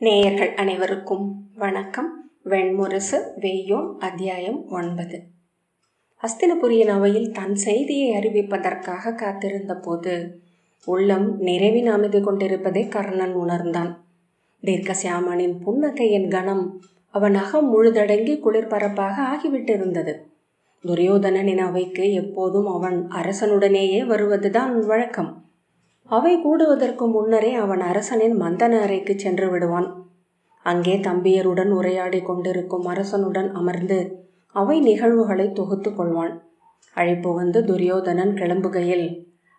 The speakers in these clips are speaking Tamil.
நேயர்கள் அனைவருக்கும் வணக்கம். வெண்முரசு வெய்யோன் அத்தியாயம் ஒன்பது. அஸ்தினபுரியின் அவையில் தன் செய்தியை அறிவிப்பதற்காக காத்திருந்த போது உள்ளம் நிறைவின் அமைதி கொண்டிருப்பதை கர்ணன் உணர்ந்தான். தீர்க்கசியாமனின் புன்னகையின் கணம் அவன் அகம் முழுதடங்கி குளிர்பரப்பாக ஆகிவிட்டிருந்தது. துரியோதனனின் அவைக்கு எப்போதும் அவன் அரசனுடனேயே வருவதுதான் வழக்கம். அவை கூடுவதற்கு முன்னரே அவன் அரசனின் மந்தன அறைக்கு சென்று விடுவான். அங்கே தம்பியருடன் உரையாடி கொண்டிருக்கும் அரசனுடன் அமர்ந்து அவை நிகழ்வுகளை தொகுத்து கொள்வான். அழைப்பு வந்து துரியோதனன் கிளம்புகையில்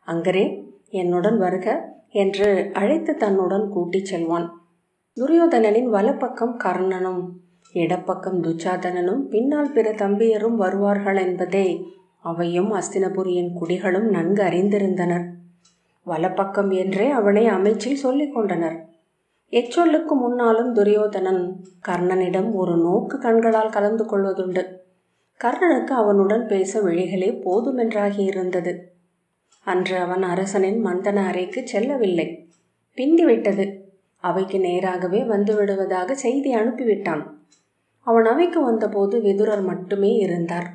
அங்கரே என்னுடன் வருக என்று அழைத்து தன்னுடன் கூட்டிச் செல்வான். துரியோதனனின் வலப்பக்கம் கர்ணனும் இடப்பக்கம் துச்சாதனனும் பின்னால் பிற தம்பியரும் வருவார்கள் என்பதை அவையும் அஸ்தினபுரியின் குடிகளும் நன்கு அறிந்திருந்தனர். வலப்பக்கம் என்றே அவனை அமைச்சில் சொல்லிக் கொண்டனர். எச்சொல்லுக்கு முன்னாலும் துரியோதனன் கர்ணனிடம் ஒரு நோக்கு கண்களால் கலந்து கொள்வதுண்டு. கர்ணனுக்கு அவனுடன் பேச விழிகளே போதுமென்றாகியிருந்தது அன்று அவன் அரசனின் மந்தன அறைக்கு செல்லவில்லை. பிந்திவிட்டது அவைக்கு நேராகவே வந்துவிடுவதாக செய்தி அனுப்பிவிட்டான். அவன் அவைக்கு வந்தபோது விதுரர் மட்டுமே இருந்தார்.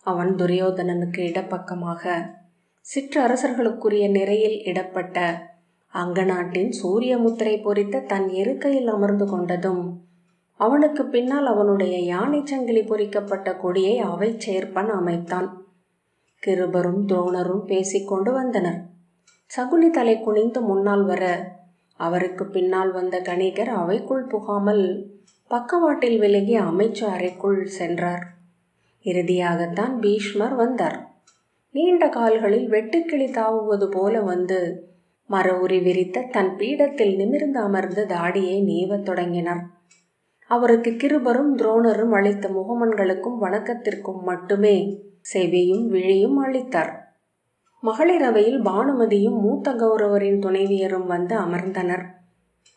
அவன் துரியோதனனுக்கு இடப்பக்கமாக சிற்றரசர்களுக்குரிய நிறையில் இடப்பட்ட அங்கநாட்டின் சூரிய முத்திரை பொறித்த தன் இருக்கையில் அமர்ந்து கொண்டதும் அவனுக்கு பின்னால் அவனுடைய யானை சங்கிலி பொறிக்கப்பட்ட கொடியை அவை சேர்ப்பன் அமைத்தான். கிருபரும் துரோணரும் பேசிக்கொண்டு வந்தனர். சகுனி தலை குனிந்து முன்னால் வர அவருக்கு பின்னால் வந்த கணிகர் அவைக்குள் புகாமல் பக்கவாட்டில் விலகி அமைச்சு அறைக்குள் சென்றார். இறுதியாகத்தான் பீஷ்மர் வந்தார். நீண்ட கால்களில் வெட்டுக்கிளி தாவுவது போல வந்து மர உரி விரித்த தன் பீடத்தில் நிமிர்ந்து அமர்ந்து தாடியை நீவத் தொடங்கினார். அவருக்கு கிருபரும் துரோணரும் அளித்த முகமன்களுக்கும் வணக்கத்திற்கும் மட்டுமே செவியும் விழியும் அளித்தார். மகளிரவையில் பானுமதியும் மூத்த கௌரவரின் துணைவியரும் வந்து அமர்ந்தனர்.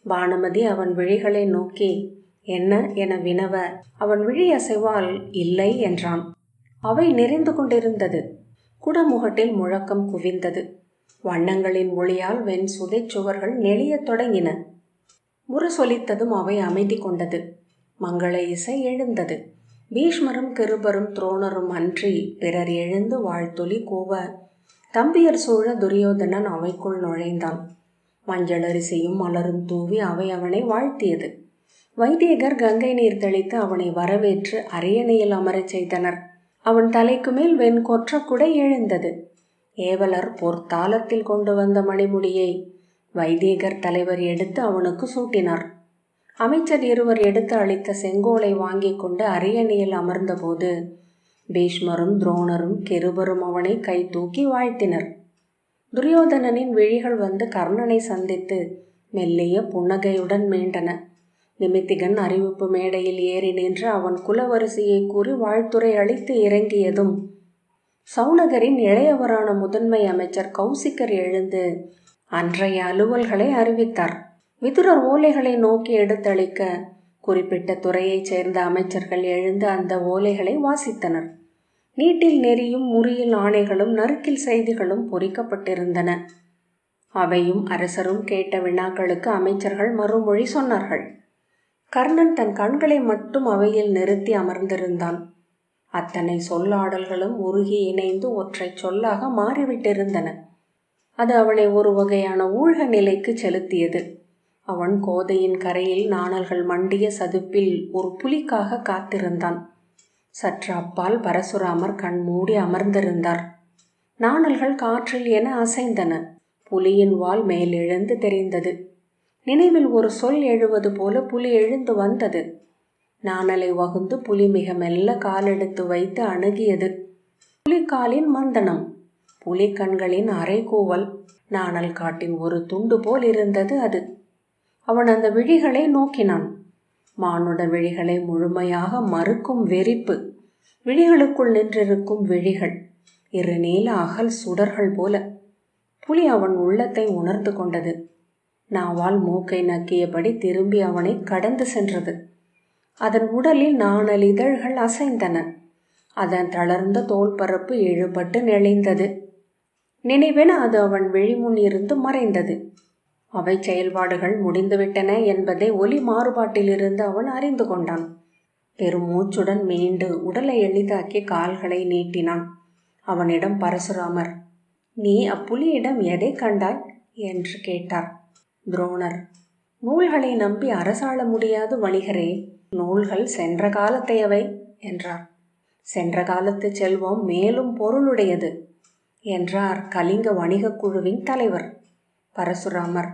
பானுமதி அவன் விழிகளை நோக்கி என்ன என வினவ அவன் விழி அசைவால் இல்லை என்றான். அவை நெறிந்து கொண்டிருந்தது. குடமுகட்டில் முழக்கம் குவிந்தது. வண்ணங்களின் ஒளியால் வெண் சுதை சுவர்கள் நெளியத் தொடங்கின. முரசொலித்ததும் அவை அமைதி கொண்டது. மங்கள இசை எழுந்தது. பீஷ்மரும் கிருபரும் துரோணரும் அன்றி பிறர் எழுந்து வாழ்த்தொலி கூவ. தம்பியர் சூழ துரியோதனன் அவைக்குள் நுழைந்தான். மஞ்சளரிசையும் மலரும் தூவி அவை அவனை வாழ்த்தியது. வைத்தியகர் கங்கை நீர் தெளித்து அவனை வரவேற்று அரியணையில் அமரச் செய்தனர். அவன் தலைக்கு மேல் வெண் கொற்ற எழுந்தது. ஏவலர் பொற்தாளத்தில் கொண்டு வந்த மணிமுடியை வைதீகர் தலைவர் எடுத்து அவனுக்கு சூட்டினார். அமைச்சர் இருவர் எடுத்து அளித்த செங்கோலை வாங்கி கொண்டு அரியணையில் அமர்ந்தபோது பீஷ்மரும் துரோணரும் கெருபரும் அவனை கை தூக்கி வாழ்த்தினர். துரியோதனனின் விழிகள் வந்து கர்ணனை சந்தித்து மெல்லிய புன்னகையுடன் மீண்டன. நிமித்திகன் அறிவிப்பு மேடையில் ஏறி நின்று அவன் குலவரிசையை கூறி வாழ்த்துறை அளித்து இறங்கியதும் சவுனகரின் இளையவரான முதன்மை அமைச்சர் கௌசிக்கர் எழுந்து அன்றைய அலுவல்களை அறிவித்தார். விதுரர் ஓலைகளை நோக்கி எடுத்தளிக்க குறிப்பிட்ட துறையைச் சேர்ந்த அமைச்சர்கள் எழுந்து அந்த ஓலைகளை வாசித்தனர். நீட்டில் நெறியும் முறியில் ஆணைகளும் நறுக்கில் செய்திகளும் பொறிக்கப்பட்டிருந்தன. அவையும் அரசரும் கேட்ட வினாக்களுக்கு அமைச்சர்கள் மறுமொழி சொன்னார்கள். கர்ணன் தன் கண்களை மட்டும் அவையில் நிறுத்தி அமர்ந்திருந்தான். அத்தனை சொல்லாடல்களும் உருகி இணைந்து ஒற்றை சொல்லாக மாறிவிட்டிருந்தன. அது அவளை ஒரு வகையான ஊழ்க நிலைக்கு செலுத்தியது. அவன் கோதையின் கரையில் நாணல்கள் மண்டிய சதுப்பில் ஒரு புலிக்காக காத்திருந்தான். சற்று அப்பால் பரசுராமர் கண் மூடி அமர்ந்திருந்தார். நாணல்கள் காற்றில் என அசைந்தன. புலியின் வால் மேலெழுந்து தெரிந்தது. நினைவில் ஒரு சொல் எழுவது போல புலி எழுந்து வந்தது. நாணலை வகுந்து புலி மிக மெல்ல காலெடுத்து வைத்து அணுகியது. புலிக்காலின் மந்தனம் புலி கண்களின் அரைக்கூவல் நாணல் காட்டின் ஒரு துண்டு போல் இருந்தது அது. அவன் அந்த விழிகளை நோக்கினான். மானுட விழிகளை முழுமையாக மறுக்கும் வெறிப்பு. விழிகளுக்குள் நின்றிருக்கும் விழிகள் இரு நீல அகல் சுடர்கள் போல. புலி அவன் உள்ளத்தை உணர்ந்து கொண்டது. நாவால் மூக்கை நக்கியபடி திரும்பி அவனை கடந்து சென்றது. அதன் உடலில் நாணல் இதழ்கள் அசைந்தன. அதன் தளர்ந்த தோல்பரப்பு இழுபட்டு நெளிந்தது. நினைவென அது அவன் விழிமுன் இருந்து மறைந்தது. அவை செயல்பாடுகள் முடிந்துவிட்டன என்பதை ஒலி மாறுபாட்டிலிருந்து அவன் அறிந்து கொண்டான். பெரும் மூச்சுடன் மீண்டு உடலை எளிதாக்கி கால்களை நீட்டினான். அவனிடம் பரசுராமர் நீ அப்புலியிடம் எதை கண்டாய்? என்று கேட்டார். துரோணர். நூல்களை நம்பி அரசாள முடியாது வணிகரே நூல்கள் சென்ற காலத்தையவை என்றார். சென்ற காலத்து செல்வம் மேலும் பொருளுடையது என்றார் கலிங்க வணிகக் குழுவின் தலைவர் பரசுராமர்.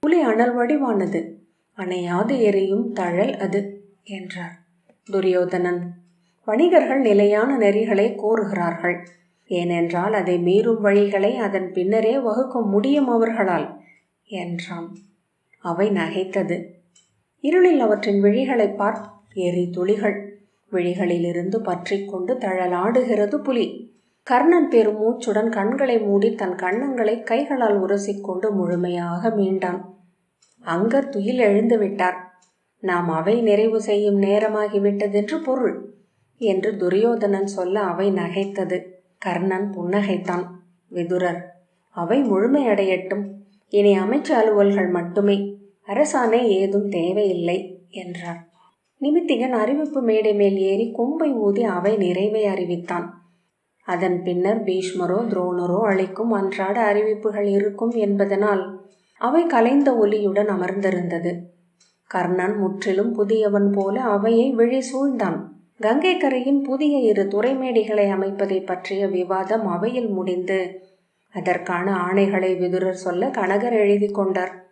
புலி அனல் வடிவானது அணையாது எரியும் தழல் அது என்றார் துரியோதனன். வணிகர்கள் நிலையான நெறிகளை கோருகிறார்கள் ஏனென்றால் அதை மீறும் வழிகளை அதன் பின்னரே வகுக்க முடியும் அவர்களால். என்றான். அவை நகைத்தது. இருளில் அவற்றின் விழிகளை பார் எரி துளிகள். விழிகளிலிருந்து பற்றி கொண்டு தழலாடுகிறது புலி. கர்ணன் பெரும் மூச்சுடன் கண்களை மூடி தன் கண்ணங்களை கைகளால் உரசிக்கொண்டு முழுமையாக மீண்டான். அங்கர் துயில் எழுந்து விட்டார். நாம் அவை நிறைவு செய்யும் நேரமாகிவிட்டதென்று பொருள் என்று துரியோதனன் சொல்ல அவை நகைத்தது. கர்ணன் புன்னகைத்தான். விதுரர் அவை முழுமையடையட்டும். இனி அமைச்சு அலுவல்கள் மட்டுமே. அரசாணை ஏதும் தேவையில்லை என்றார். நிமித்திகன் அறிவிப்பு மேடை மேல் ஏறி கொம்பை ஊதி அவை நிறைவை அறிவித்தான். அதன் பின்னர் பீஷ்மரோ துரோணரோ அளிக்கும் அன்றாட அறிவிப்புகள் இருக்கும் என்பதனால் அவை கலைந்த ஒலியுடன் அமர்ந்திருந்தது. கர்ணன் முற்றிலும் புதியவன் போல அவையை விழி சூழ்ந்தான். கங்கை கரையின் புதிய இரு துறைமேடைகளை அமைப்பதை பற்றிய விவாதம் அவையில் முடிந்து அதற்கான ஆணைகளை விதுரர் சொல்ல கனகர் எழுதி கொண்டார்.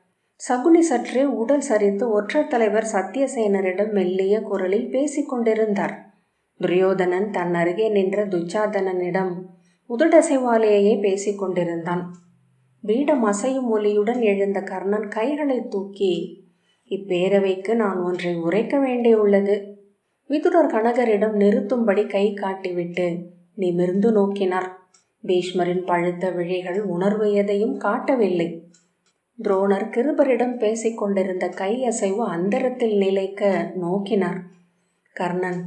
சகுனி சற்றே உடல் சரித்து ஒற்றர் தலைவர் சத்தியசேனரிடம் மெல்லிய குரலில் பேசிக் கொண்டிருந்தார். துரியோதனன் தன் அருகே நின்ற துச்சாதனனிடம் உதடசைவாலேயே பேசிக் கொண்டிருந்தான். பீடம் அசையும் ஒலியுடன் எழுந்த கர்ணன் கைகளை தூக்கி இப்பேரவைக்கு நான் ஒன்றை உரைக்க வேண்டியுள்ளது விதுரர் கனகரிடம் நிறுத்தும்படி கை காட்டிவிட்டு நிமிர்ந்து நோக்கினார். பீஷ்மரின் பழுத்த விழிகள் உணர்வு எதையும் காட்டவில்லை. துரோணர் கிருபரிடம் பேசிக்கொண்டிருந்த கை அசைவு அந்தரத்தில் நிலைக்க நோக்கினார். கர்ணன்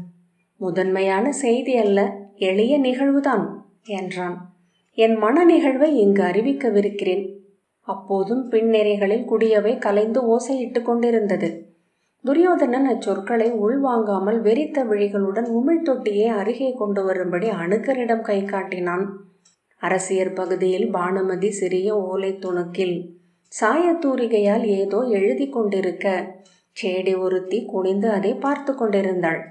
முதன்மையான செய்தி அல்ல எளிய நிகழ்வுதான் என்றான். என் மன நிகழ்வை இங்கு அறிவிக்கவிருக்கிறேன். அப்போதும் பின்னெறிகளில் குடியவை கலைந்து ஓசையிட்டு கொண்டிருந்தது. துரியோதனன் அச்சொற்களை உள்வாங்காமல் வெறித்த விழிகளுடன் உமிழ்தொட்டியை அருகே கொண்டு வரும்படி அணுக்கரிடம் கை காட்டினான். அரசியர் பகுதியில் பானுமதி சிறிய ஓலை துணுக்கில். சாயத்தூரிகையால் ஏதோ எழுதி கொண்டிருக்க. சேடி ஒருத்தி குனிந்து அதை பார்த்து கொண்டிருந்தாள்.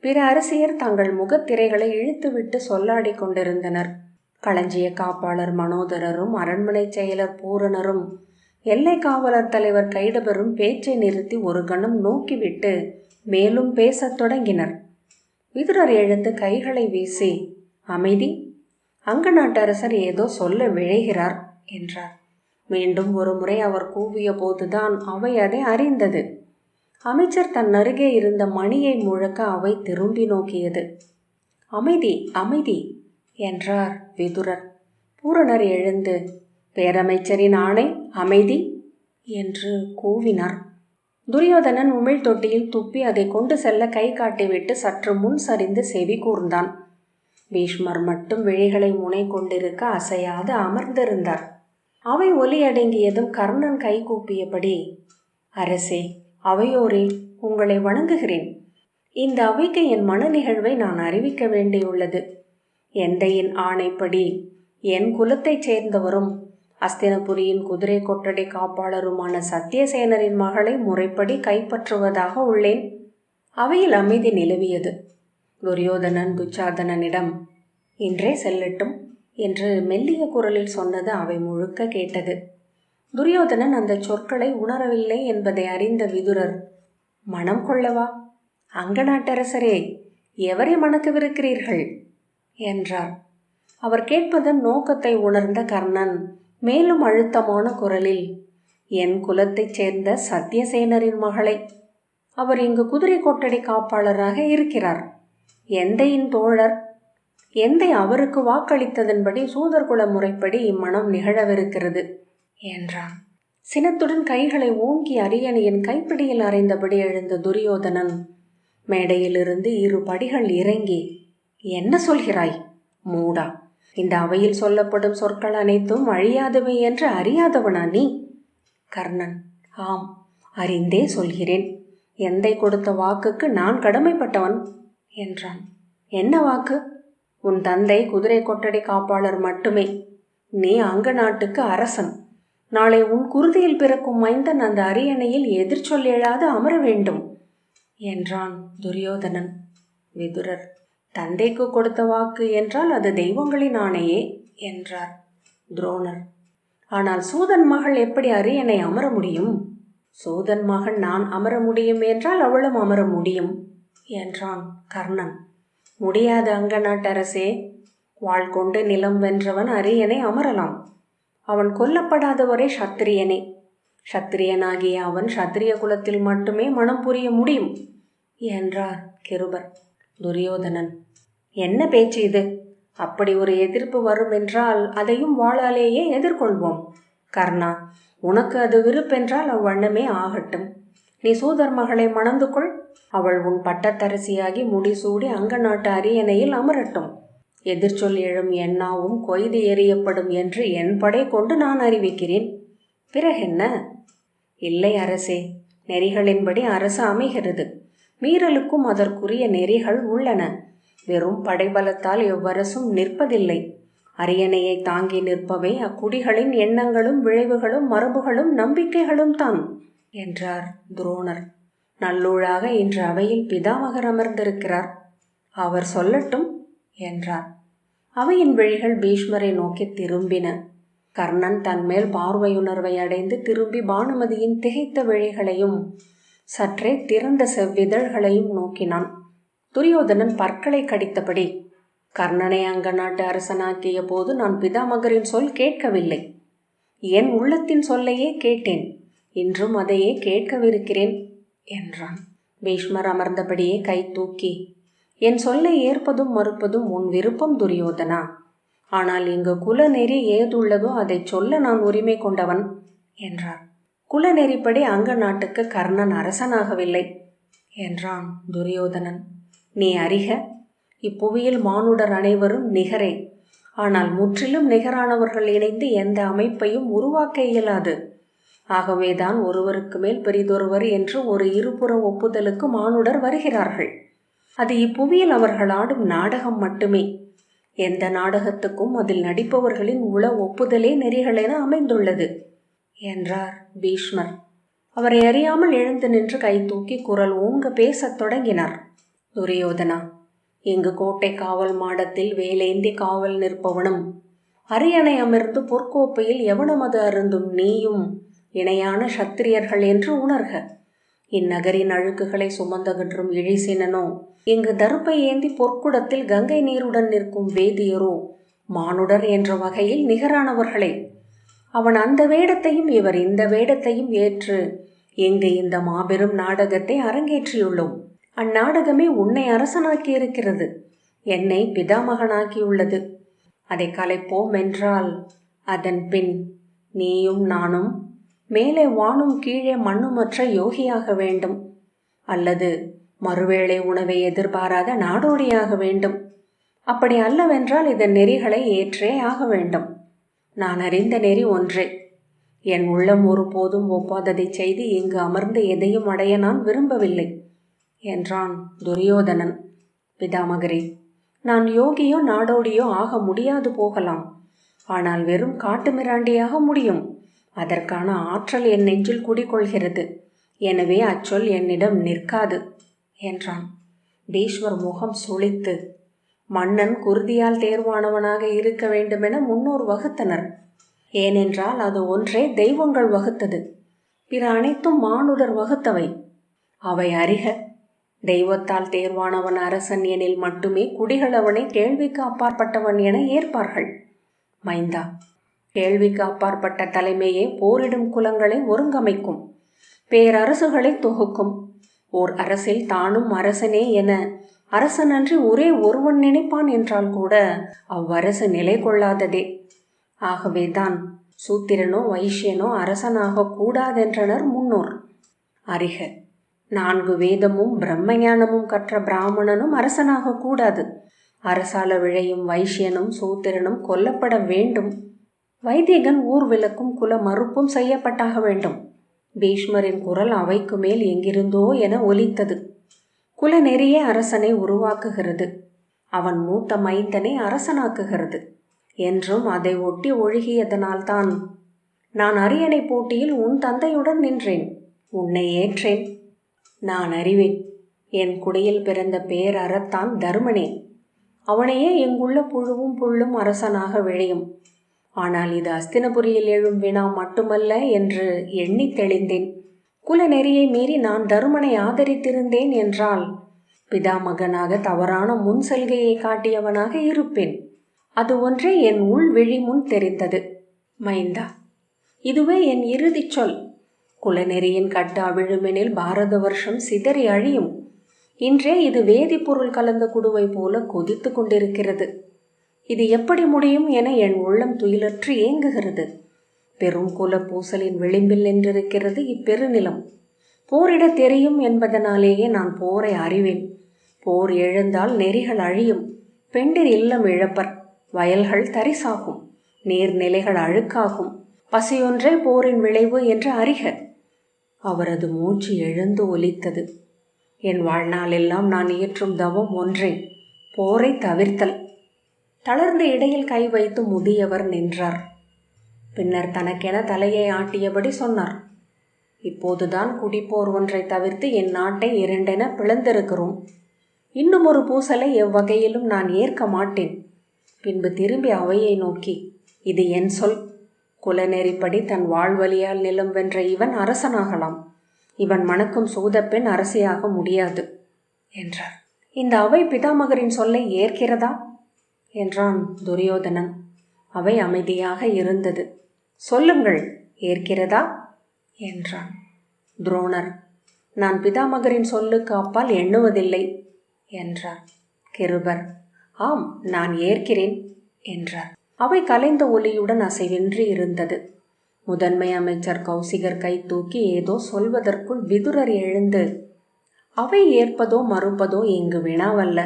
பிற அரசியர் தங்கள் முகத்திரைகளை இழுத்துவிட்டு சொல்லாடி கொண்டிருந்தனர். களஞ்சிய காப்பாளர் மனோதரரும் அரண்மனை செயலர் பூரணரும் எல்லை காவலர் தலைவர் கைடபரும் பேச்சை நிறுத்தி ஒரு கணம் நோக்கிவிட்டு மேலும் பேசத் தொடங்கினர். விதுரர் எழுந்து கைகளை வீசி அமைதி அங்க நாட்டரசர் ஏதோ சொல்ல விழைகிறார் என்றார். மீண்டும் ஒரு முறை அவர் கூவிய போதுதான் அவை அதை அறிந்தது. அமைச்சர் தன் அருகே இருந்த மணியை முழக்க அவை திரும்பி நோக்கியது. அமைதி அமைதி என்றார் விதுரர். பூரணர் எழுந்து பேரமைச்சரின் ஆணை அமைதி என்று கூவினார். துரியோதனன் உமிழ் தொட்டியில் துப்பி அதை கொண்டு செல்ல கை காட்டிவிட்டு சற்று முன் சரிந்து செவி கூர்ந்தான். பீஷ்மர் மட்டும் விழிகளை முனை கொண்டிருக்க அசையாது அமர்ந்திருந்தார். அவை ஒலி அடங்கியதும் கர்ணன் கை கூப்பியபடி அரசே அவையோரே உங்களை வணங்குகிறேன். இந்த அவைக்கு என் மன நிகழ்வை நான் அறிவிக்க வேண்டியுள்ளது. எந்தையின் ஆணைப்படி என் குலத்தைச் சேர்ந்தவரும் அஸ்தினபுரியின் குதிரை கொட்டடை காப்பாளருமான சத்தியசேனரின் மகளை முறைப்படி கைப்பற்றுவதாக உள்ளேன். அவையில் அமைதி நிலவியது. துரியோதனன் துச்சாதனனிடம் இன்றே செல்லட்டும் என்று மெல்லிய குரலில் சொன்னது அவை முழுக்க கேட்டது. துரியோதனன் அந்த சொற்களை உணரவில்லை என்பதை அறிந்த விதுரர் மனம் கொள்ளவா? அங்க நாட்டரசரே எவரை மணக்கவிருக்கிறீர்கள்? என்றார். அவர் கேட்பதன் நோக்கத்தை உணர்ந்த கர்ணன் மேலும் அழுத்தமான குரலில் என் குலத்தைச் சேர்ந்த சத்தியசேனரின் மகளை அவர் இங்கு குதிரை கொட்டடி காப்பாளராக இருக்கிறார். எந்தையின் தோழர் எந்தை அவருக்கு வாக்களித்ததன்படி சூதர்குல முறைப்படி இம்மணம் நிகழவிருக்கிறது? என்றான். சினத்துடன் கைகளை ஓங்கி அரியணையின் கைப்பிடியில் அறைந்தபடி எழுந்த துரியோதனன் மேடையிலிருந்து இரு படிகள் இறங்கி என்ன சொல்கிறாய்? மூடா இந்த அவையில் சொல்லப்படும் சொற்கள் அனைத்தும் அழியாதவை என்று அறியாதவனா நீ? கர்ணன் ஆம் அறிந்தே சொல்கிறேன். எந்தை கொடுத்த வாக்குக்கு நான் கடமைப்பட்டவன். என்றான். என்ன வாக்கு? உன் தந்தை குதிரை கொட்டடை காப்பாளர் மட்டுமே. நீ அங்க நாட்டுக்கு அரசன். நாளை உன் குருதியில் பிறக்கும் மைந்தன் அந்த அரியணையில் எதிர்ச்சொல் எழாது அமர வேண்டும் என்றான் துரியோதனன். விதுரர் தந்தைக்கு கொடுத்த வாக்கு என்றால் அது தெய்வங்களின் ஆணையே என்றார் துரோணர். ஆனால் சூதன் மகள் எப்படி அரியணை அமர முடியும்? சூதன் மகன் நான் அமர முடியும் என்றால் அவளும் அமர முடியும். என்றான் கர்ணன். முடியாது அங்கநாட்டரசே. வாள் வாழ் கொண்டு நிலம் வென்றவன் அரியனை அமரலாம். அவன் கொல்லப்படாதவரே சத்திரியனே. சத்திரியனாகிய அவன் சத்திரிய குலத்தில் மட்டுமே மனம் புரிய முடியும் என்றார் கிருபர். துரியோதனன் என்ன பேச்சு இது? அப்படி ஒரு எதிர்ப்பு வரும் என்றால் அதையும் வாழாலேயே எதிர்கொள்வோம். கர்ணா உனக்கு அது விருப்பென்றால் அவ்வண்ணமே ஆகட்டும். நீ சூதர் மகளை மணந்து கொள். அவள் உன் பட்டத்தரசியாகி முடிசூடி அங்க நாட்டு அரியணையில் அமரட்டும். எதிர்ச்சொல் எழும் எண்ணாவும் கொய்து எறியப்படும் என்று என் படை கொண்டு நான் அறிவிக்கிறேன். பிறகென்ன? இல்லை அரசே நெறிகளின்படி அரசு அமைகிறது. மீறலுக்கும் அதற்குரிய நெறிகள் உள்ளன. வெறும் படைபலத்தால் எவ்வரசும் நிற்பதில்லை. அரியணையை தாங்கி நிற்பவை அக்குடிகளின் எண்ணங்களும் விளைவுகளும் மரபுகளும் நம்பிக்கைகளும் தான் என்றார் துரோணர். நல்லூழாக இன்று அவையில் பிதாமகர் அமர்ந்திருக்கிறார். அவர் சொல்லட்டும் என்றார். அவையின் விழிகள் பீஷ்மரை நோக்கி திரும்பின. கர்ணன் தன்மேல் பார்வையுணர்வை அடைந்து திரும்பி பானுமதியின் திகைத்த விழிகளையும் சற்றே திறந்த செவ்விதழ்களையும் நோக்கினான். துரியோதனன் பற்களை கடித்தபடி கர்ணனை அங்க நாட்டு அரசனாக்கிய போது நான் பிதாமகரின் சொல் கேட்கவில்லை. என் உள்ளத்தின் சொல்லையே கேட்டேன். இன்றும் அதையே கேட்கவிருக்கிறேன். என்றான். பீஷ்மர் அமர்ந்தபடியே கை தூக்கி என் சொல்லை ஏற்பதும் மறுப்பதும் உன் விருப்பம் துரியோதனா. ஆனால் இங்கு குலநெறி ஏதுள்ளதோ அதை சொல்ல நான் உரிமை கொண்டவன் என்றார். குலநெறிப்படி அங்க நாட்டுக்கு கர்ணன் அரசனாகவில்லை என்றான் துரியோதனன். நீ அறிக இப்புவியில் மானுடர் அனைவரும் நிகரே. ஆனால் முற்றிலும் நிகரானவர்கள் இணைந்து எந்த அமைப்பையும் உருவாக்க இயலாது. ஆகவேதான் ஒருவருக்கு மேல் பெரிதொருவர் என்று ஒரு இருபுற ஒப்புதலுக்கு மானுடர் வருகிறார்கள். அது இப்புவியில் அவர்கள் ஆடும் நாடகம் மட்டுமே. எந்த நாடகத்துக்கும் அதில் நடிப்பவர்களின் உள ஒப்புதலே நெறிகளென அமைந்துள்ளது என்றார் பீஷ்மர். அவரை அறியாமல் எழுந்து நின்று கை தூக்கி குரல் ஓங்க பேசத் தொடங்கினார். துரியோதனா இங்கு கோட்டை காவல் மாடத்தில் வேலேந்தி காவல் நிற்பவனும் அரியணை அமர்ந்து பொற்கோப்பையில் எவனமது அருந்தும் நீயும்? இணையான சத்திரியர்கள் என்று உணர்க. இந்நகரின் அழுக்குகளை சுமந்தகற்றும் இழிசினனோ இங்கு தருப்பை ஏந்தி பொற்குடத்தில் கங்கை நீருடன் நிற்கும் வேதியரோ? மானுடர் என்ற வகையில் நிகரானவர்களே. அவன் அந்த வேடத்தையும் இவர் இந்த வேடத்தையும் ஏற்று இங்கு இந்த மாபெரும் நாடகத்தை அரங்கேற்றியுள்ளோம். அந்நாடகமே உன்னை அரசனாக்கி இருக்கிறது என்னை பிதாமகனாக்கியுள்ளது. அதை கலைப்போம் என்றால் அதன் பின் நீயும் நானும் மேலே வானும் கீழே மண்ணுமற்ற யோகியாக வேண்டும். அல்லது மறுவேளை உணவை எதிர்பாராத நாடோடியாக வேண்டும். அப்படி அல்லவென்றால் இதன் நெறிகளை ஏற்றே ஆக வேண்டும். நான் அறிந்த நெறி ஒன்றே. என் உள்ளம் ஒருபோதும் ஒப்பாததை செய்து இங்கு அமர்ந்து எதையும் அடைய நான் விரும்பவில்லை என்றான் துரியோதனன். பிதாமகரே நான் யோகியோ நாடோடியோ ஆக முடியாது போகலாம். ஆனால் வெறும் காட்டு மிராண்டியாக முடியும். அதற்கான ஆற்றல் என் நெஞ்சில் குடிகொள்கிறது. எனவே அச்சொல் என்னிடம் நிற்காது என்றான். பீஷ்வர் முகம் சுழித்து மன்னன் குருதியால் தேர்வானவனாக இருக்க வேண்டுமென முன்னோர் வகுத்தனர். ஏனென்றால் அது ஒன்றே தெய்வங்கள் வகுத்தது. பிற அனைத்தும் மானுடர் வகுத்தவை. அவை அறிக தெய்வத்தால் தேர்வானவன் அரசன் எனில் மட்டுமே குடிகளவனை கேள்விக்கு அப்பாற்பட்டவன் என ஏற்பார்கள். மைந்தா கேள்விக்கு அப்பாற்பட்ட தலைமையே போரிடும் குலங்களை ஒருங்கமைக்கும். பேரரசுகளை தொகுக்கும். ஓர் அரசில் தானும் அரசனே என அரசனன்றி ஒரே ஒருவன் நினைப்பான் என்றால் கூட அவ்வரசு நிலை கொள்ளாததே. ஆகவேதான் சூத்திரனோ வைஷ்யனோ அரசனாக கூடாதென்றனர் முன்னோர். அறிக நான்கு வேதமும் பிரம்மஞானமும் கற்ற பிராமணனும் அரசனாக கூடாது. அரசால விழையும் வைஷ்யனும் சூத்திரனும் கொல்லப்பட வேண்டும். வைதிகன் ஊர் விளக்கும் குல மறுப்பும் செய்யப்பட்டாக வேண்டும். பீஷ்மரின் குரல் அவைக்கு மேல் எங்கிருந்தோ என ஒலித்தது. குல நெறிய அரசனை உருவாக்குகிறது. அவன் மூத்த மைந்தனை அரசனாக்குகிறது. என்றும் அதை ஒட்டி ஒழுகியதனால்தான். நான் அரியணை போட்டியில் உன் தந்தையுடன் நின்றேன். உன்னை ஏற்றேன். நான் அறிவேன். என் குடியில் பிறந்த பேரறத்தான் தருமனே. அவனையே எங்குள்ள புழுவும் புல்லும் அரசனாக விழையும். ஆனால் இது அஸ்தினபுரியில் எழும் வினா மட்டுமல்ல என்று எண்ணி தெளிந்தேன். குலநெறியை மீறி நான் தருமனை ஆதரித்திருந்தேன் என்றால் பிதாமகனாக தவறான முன் செல்கையை காட்டியவனாக இருப்பேன். அது ஒன்றே என் உள் விழி முன் தெரிந்தது மைந்தா இதுவே என் இறுதிச் சொல். குலநெறியின் கட்டா விழுமெனில் பாரத வருஷம் சிதறி அழியும். இன்றே இது வேதிப்பொருள் கலந்த குடுவை போல கொதித்து கொண்டிருக்கிறது. இது எப்படி முடியும் என என் உள்ளம் துயிலற்று ஏங்குகிறது. பெரும் குல பூசலின் விளிம்பில் நின்றிருக்கிறது இப்பெருநிலம். போரிட தெரியும் என்பதனாலேயே நான் போரை அறிவேன். போர் எழுந்தால் நெறிகள் அழியும். பெண்டிர் இல்லம் இழப்பர். வயல்கள் தரிசாகும். நீர்நிலைகள் அழுக்காகும். பசியொன்றே போரின் விளைவு என்று அறிக. அவரது மூச்சு எழுந்து ஒலித்தது. என் வாழ்நாளெல்லாம் நான் இயற்றும் தவம் ஒன்றே. போரை தவிர்த்தல். தளர்ந்த இடையில் கை வைத்து முதியவர் நின்றார். பின்னர் தனக்கென தலையை ஆட்டியபடி சொன்னார் இப்போதுதான் குடிப்போர் ஒன்றை தவிர்த்து என் நாட்டை இரண்டென பிளந்திருக்கிறோம். இன்னும் ஒரு பூசலை எவ்வகையிலும் நான் ஏற்க மாட்டேன். பின்பு திரும்பி அவையை நோக்கி இது என் சொல். குலநெறிப்படி தன் வாழ்வழியால் நிலம் வென்ற இவன் அரசனாகலாம். இவன் மணக்கும் சூதப்பெண் அரசியாக முடியாது என்றார். இந்த அவை பிதாமகரின் சொல்லை ஏற்கிறதா? என்றான் துரியோதனன். அவை அமைதியாக இருந்தது. சொல்லுங்கள் ஏற்கிறதா? என்றான். துரோணர் நான் பிதாமகரின் சொல்லுக்கு அப்பால் எண்ணுவதில்லை என்றார். கிருபர் ஆம் நான் ஏற்கிறேன் என்றார். அவை கலைந்த ஒலியுடன் அசைவின்றி இருந்தது. முதன்மை அமைச்சர் கௌசிகர் கை தூக்கி ஏதோ சொல்வதற்குள் விதுரர் எழுந்து அவை ஏற்பதோ மறுப்பதோ இங்கு வினாவல்ல.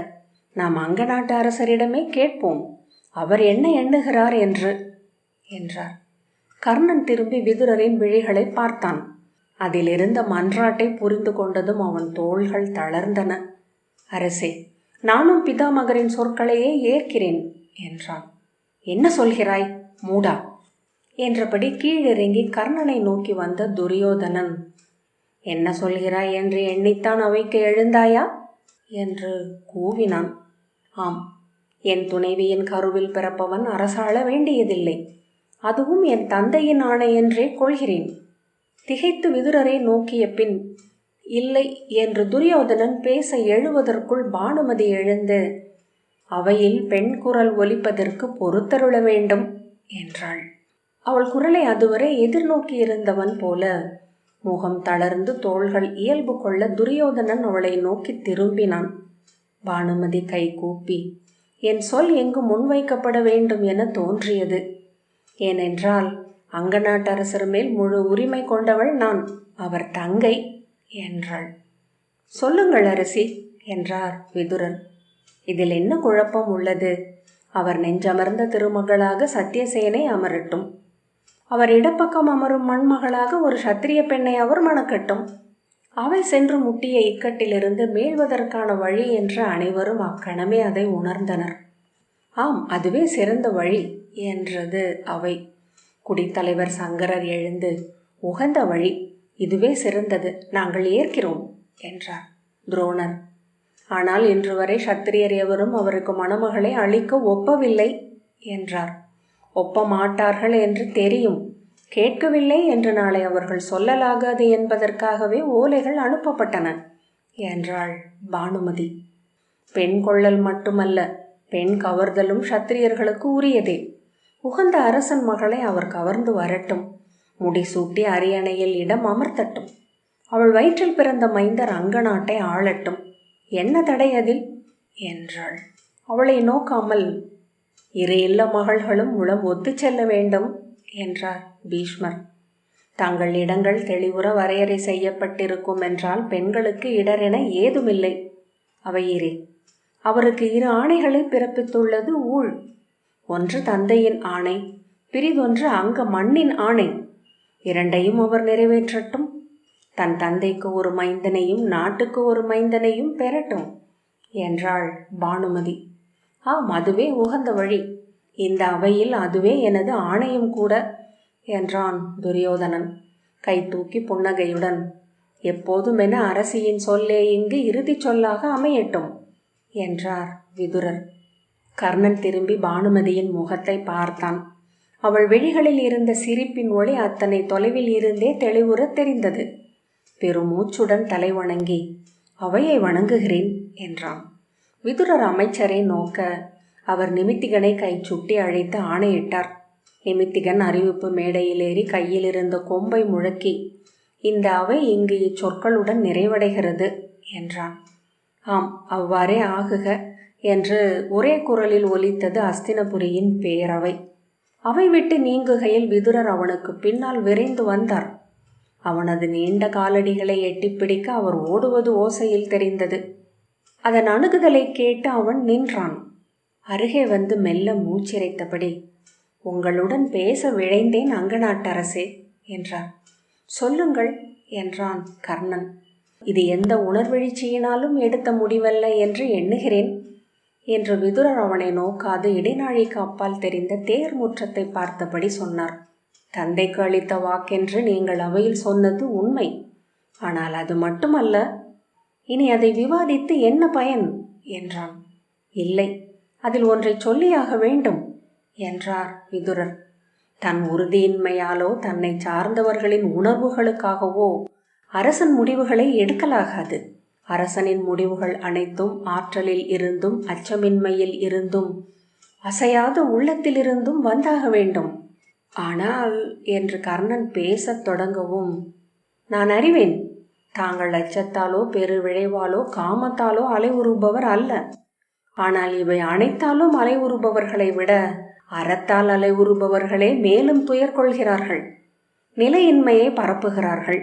நாம் அங்க நாட்டு அரசரிடமே கேட்போம். அவர் என்ன எண்ணுகிறார் என்று? என்றார். கர்ணன் திரும்பி விதுரரின் விழிகளை பார்த்தான். அதிலிருந்த மன்றாட்டை புரிந்து கொண்டதும் அவன் தோள்கள் தளர்ந்தன. அரசே நானும் பிதாமகரின் சொற்களையே ஏற்கிறேன் என்றான். என்ன சொல்கிறாய்? மூடா? என்றபடி கீழிறங்கி கர்ணனை நோக்கி வந்த துரியோதனன் என்ன சொல்கிறாய் என்று எண்ணித்தான் அவைக்கு எழுந்தாயா? என்று கூவினான். ஆம் என் துணைவியின் கருவில் பிறப்பவன் அரசாள வேண்டியதில்லை. அதுவும் என் தந்தையின் ஆணை என்றே கொள்கிறேன். திகைத்து விதுரரை நோக்கிய பின் இல்லை என்று துரியோதனன் பேச எழுவதற்குள் பானுமதி எழுந்து அவையில் பெண் குரல் ஒலிப்பதற்கு பொறுத்தருள வேண்டும் என்றாள். அவள் குரலை அதுவரை எதிர்நோக்கியிருந்தவன் போல முகம் தளர்ந்து தோள்கள் இயல்பு கொள்ள துரியோதனன் அவளை நோக்கி திரும்பினான். பானுமதி கை கூப்பி என் சொல் எங்கு முன்வைக்கப்பட வேண்டும் என தோன்றியது. ஏனென்றால் அங்க நாட்டரசர் மேல் முழு உரிமை கொண்டவள் நான் அவர் தங்கை என்றாள். சொல்லுங்கள் அரசி என்றார் விதுரன். இதில் என்ன குழப்பம் உள்ளது? அவர் நெஞ்சமர்ந்த திருமகளாக சத்தியசேனை அமரட்டும். அவர் இடப்பக்கம் அமரும் மண்மகளாக ஒரு சத்திரிய பெண்ணை அவர் மணக்கட்டும். அவை சென்று முட்டிய இக்கட்டிலிருந்து மீள்வதற்கான வழி என்று அனைவரும் அக்கணமே அதை உணர்ந்தனர். ஆம் அதுவே சிறந்த வழி என்றது அவை. குடித்தலைவர் சங்கரர் எழுந்து உகந்த வழி இதுவே சிறந்தது நாங்கள் ஏற்கிறோம் என்றார். துரோணர் ஆனால் இன்று வரை சத்திரியர் எவரும் அவருக்கு மணமகளை அளிக்க ஒப்பவில்லை என்றார். ஒப்ப மாட்டார்கள் என்று தெரியும். கேட்கவில்லை என்று நாளை அவர்கள் சொல்லலாகாது என்பதற்காகவே ஓலைகள் அனுப்பப்பட்டன. என்றாள் பானுமதி. பெண் கொள்ளல் மட்டுமல்ல பெண் கவர்தலும் சத்திரியர்களுக்கு உரியதே. உகந்த அரசன் மகளை அவர் கவர்ந்து வரட்டும். முடிசூட்டி அரியணையில் இடம் அமர்த்தட்டும். அவள் வயிற்றில் பிறந்த மைந்தர் அங்கநாட்டை ஆளட்டும். என்ன தடை அதில்? என்றாள். அவளை நோக்காமல் இரு இல்ல மகள்களும் உளம் ஒத்து செல்ல வேண்டும் என்றார் பீஷ்மர். தங்கள் இடங்கள் தெளிவுற வரையறை செய்யப்பட்டிருக்கும் என்றால் பெண்களுக்கு இடரென ஏதுமில்லை. அவையீரே அவருக்கு இரு ஆணைகளை பிறப்பித்துள்ளது ஊழ். ஒன்று தந்தையின் ஆணை பிரிதொன்று அங்க மண்ணின் ஆணை. இரண்டையும் அவர் நிறைவேற்றட்டும். தன் தந்தைக்கு ஒரு மைந்தனையும் நாட்டுக்கு ஒரு மைந்தனையும் பெறட்டும் என்றாள் பானுமதி. ஆம் அதுவே உகந்த வழி. இந்த அவையில் அதுவே எனது ஆணையும் கூட என்றான் துரியோதனன் கை தூக்கி புன்னகையுடன். எப்போதுமென அரசியின் சொல்லே இங்கு இறுதிச் சொல்லாக அமையட்டும் என்றார் விதுரர். கர்ணன் திரும்பி பானுமதியின் முகத்தை பார்த்தான். அவள் விழிகளில் இருந்த சிரிப்பின் ஒளி அத்தனை தொலைவில் இருந்தே தெளிவுற தெரிந்தது. பெருமூச்சுடன் தலை வணங்கி அவையை வணங்குகிறேன் என்றான். விதுரர் அமைச்சரை நோக்க அவர் நிமித்திகனை கை சுட்டி அழைத்து ஆணையிட்டார். நிமித்திகன் அறிவிப்பு மேடையில் ஏறி கையில் இருந்த கொம்பை முழக்கி இந்த அவை இங்கு இச்சொற்களுடன் நிறைவடைகிறது என்றான். ஆம் அவ்வாறே ஆகுக என்று ஒரே குரலில் ஒலித்தது அஸ்தினபுரியின் பேரவை. அவை விட்டு நீங்குகையில் விதுரர் அவனுக்கு பின்னால் விரைந்து வந்தார். அவனது நீண்ட காலடிகளை எட்டிப்பிடிக்க அவர் ஓடுவது ஓசையில் தெரிந்தது. அதன் அணுகுதலை கேட்டு அவன் நின்றான். அருகே வந்து மெல்ல மூச்சிரைத்தபடி உங்களுடன் பேச விழைந்தேன் அங்கநாட்டரசே என்றார் சொல்லுங்கள் என்றான் கர்ணன். இது எந்த உணர்வெழுச்சியினாலும் எடுத்த முடிவல்ல என்று எண்ணுகிறேன் என்று விதுரர் அவனை நோக்காது இடைநாழிக்கு அப்பால் தெரிந்த தேர் முற்றத்தை பார்த்தபடி சொன்னார். தந்தைக்கு அளித்த வாக்கென்று நீங்கள் அவையில் சொன்னது உண்மை. ஆனால் அது மட்டுமல்ல இனி அதை விவாதித்து என்ன பயன்? என்றான். இல்லை அதில் ஒன்றை சொல்லியாக வேண்டும் என்றார் விதுரர். தன் உறுதியின்மையாலோ தன்னை சார்ந்தவர்களின் உணர்வுகளுக்காகவோ அரசன் முடிவுகளை எடுக்கலாகாது. அரசனின் முடிவுகள் அனைத்தும் ஆற்றலில் இருந்தும் அச்சமின்மையில் இருந்தும் அசையாத உள்ளத்திலிருந்தும் வந்தாக வேண்டும். ஆனால் என்று கர்ணன் பேசத் தொடங்கவும் நான் அறிவேன் தாங்கள் அச்சத்தாலோ பெருவிழைவாலோ காமத்தாலோ அலைவுறுபவர் அல்ல. ஆனால் இவை அனைத்தாலும் அலைவுறுபவர்களை விட அறத்தால் அலைவுறுபவர்களே மேலும் துயர் கொள்கிறார்கள். நிலையின்மையை பரப்புகிறார்கள்.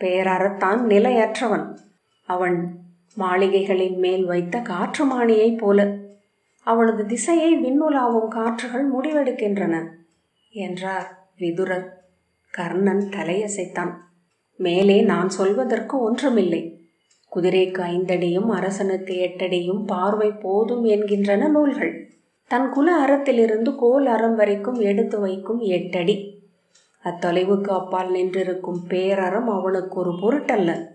பேரறத்தான் நிலையற்றவன். அவன் மாளிகைகளின் மேல் வைத்த காற்று மானியைப் போல அவனது திசையை விண்ணுலாவும் காற்றுகள் முடிவெடுக்கின்றன என்றார் விதுரர் கர்ணன் தலையசைத்தான். மேலே நான் சொல்வதற்கு ஒன்றுமில்லை. குதிரைக்கு ஐந்தடியும் அரசனுக்கு எட்டடியும் பார்வை போதும் என்கின்றன நூல்கள். தன் குல அறத்திலிருந்து கோல் அறம் வரைக்கும் எடுத்து வைக்கும் எட்டடி. அத்தொலைவுக்கு அப்பால் நின்றிருக்கும் பேரறம் அவனுக்கு ஒரு பொருட்டல்ல.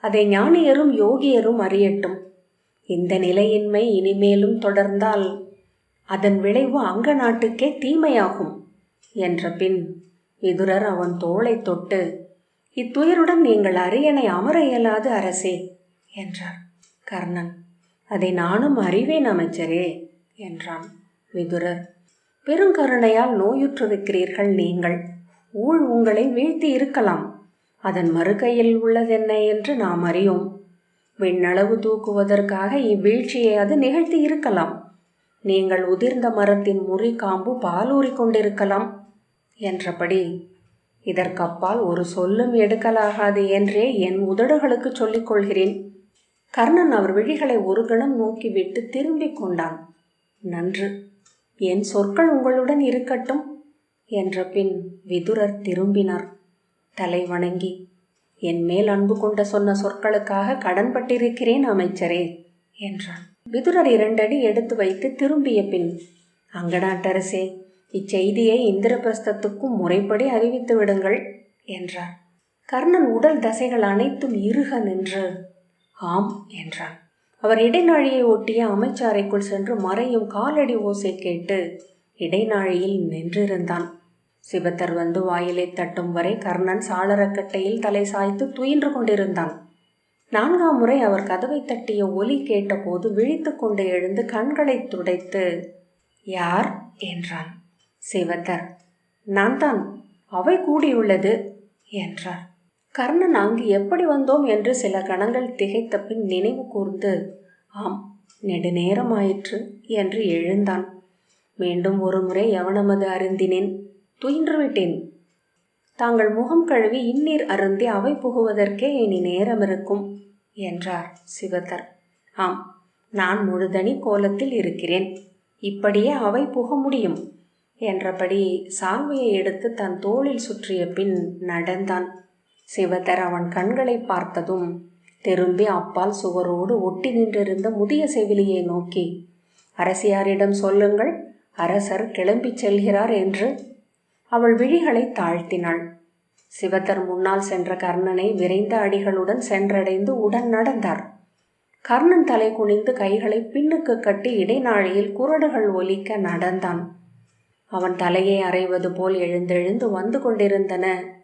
அதை ஞானியரும் யோகியரும் அறியட்டும். இந்த நிலையின்மை இனிமேலும் தொடர்ந்தால் அதன் விளைவு அங்க நாட்டுக்கே தீமையாகும் என்ற பின் விதுரர் அவன் தோளை தொட்டு இத்துயருடன் நீங்கள் அரியணை அமர இயலாது அரசே என்றார். கர்ணன் அதை நானும் அறிவேன் அமைச்சரே என்றான் விதுரர். பெருங்கருணையால் நோயுற்றிருக்கிறீர்கள் நீங்கள். ஊழ் உங்களை வீழ்த்தி இருக்கலாம். அதன் மறுகையில் உள்ளதென்ன என்று நாம் அறியோம். விண்ணளவு தூக்குவதற்காக இவ்வீழ்ச்சியை அது நிகழ்த்தி இருக்கலாம். நீங்கள் உதிர்ந்த மரத்தின் முறி காம்பு பாலூறி கொண்டிருக்கலாம் என்றபடி இதற்கப்பால் ஒரு சொல்லும் எடுக்கலாகாது என்றே என் உதடுகளுக்கு சொல்லிக் கொள்கிறேன். கர்ணன் அவர் விழிகளை ஒரு கணம் நோக்கிவிட்டு திரும்பிக் கொண்டான். நன்று என் சொற்கள் உங்களுடன் இருக்கட்டும் என்ற பின் விதுரர் திரும்பினார். தலை வணங்கி என் மேல் அன்பு கொண்ட சொன்ன சொற்களுக்காக கடன்பட்டிருக்கிறேன் அமைச்சரே என்றான். விதுரர் இரண்டடி எடுத்து வைத்து திரும்பிய பின் அங்கடாட்டரசே இச்செய்தியை இந்திரபிரஸ்தத்துக்கும் முறைப்படி அறிவித்து விடுங்கள் என்றார். கர்ணன் உடல் தசைகள் அனைத்தும் இறுக நின்று ஆம் என்றான். அவர் இடைநாழியை ஒட்டிய அமைச்சாரைக்குள் சென்று மறையும் காலடி ஓசை கேட்டு இடைநாழியில் நின்றிருந்தான். சிவத்தர் வந்து வாயிலை தட்டும் வரை கர்ணன் சாளரக்கட்டையில் தலை சாய்த்து துயின்று கொண்டிருந்தான். நான்காம் முறை அவர் கதவை தட்டிய ஒலி கேட்டபோது விழித்து கொண்டு எழுந்து கண்களை துடைத்து யார்? என்றான். சிவத்தர். நான் தான் அவை கூடியுள்ளது என்றார். கர்ணன் அங்கு எப்படி வந்தோம்? என்று சில கணங்கள் திகைத்த பின் நினைவு கூர்ந்து ஆம் நெடுநேரமாயிற்று என்று எழுந்தான். மீண்டும் ஒரு முறை எவனமது அருந்தினேன் துயின்றுவிட்டேன் தாங்கள் முகம் கழுவி இந்நீர் அருந்தி அவை புகுவதற்கே இனி நேரம் இருக்கும் என்றார் சிவதர் ஆம் நான் முழுதனி கோலத்தில் இருக்கிறேன். இப்படியே அவை புக முடியும். என்றபடி சால்வையை எடுத்து தன் தோளில் சுற்றிய பின் நடந்தான். சிவதர் அவன் கண்களை பார்த்ததும் திரும்பி அப்பால் சுவரோடு ஒட்டி நின்றிருந்த முதிய செவிலியை நோக்கி அரசியாரிடம் சொல்லுங்கள் அரசர் கிளம்பிச் செல்கிறார் என்று அவள் விழிகளை தாழ்த்தினாள். சிவத்தர் முன்னால் சென்ற கர்ணனை விரைந்த அடிகளுடன் சென்றடைந்து உடன் நடந்தார். கர்ணன் தலை குனிந்து கைகளை பின்னுக்கு கட்டி இடைநாழியில் குரடுகள் ஒலிக்க நடந்தான். அவன் தலையை அறைவது போல் எழுந்தெழுந்து வந்து கொண்டிருந்தன.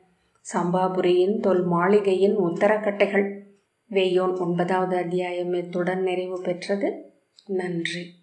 சம்பாபுரியின் தொல் மாளிகையின் உத்தரக்கட்டைகள். வெய்யோன் ஒன்பதாவது அத்தியாயம் இத்துடன் நிறைவு பெற்றது. நன்றி.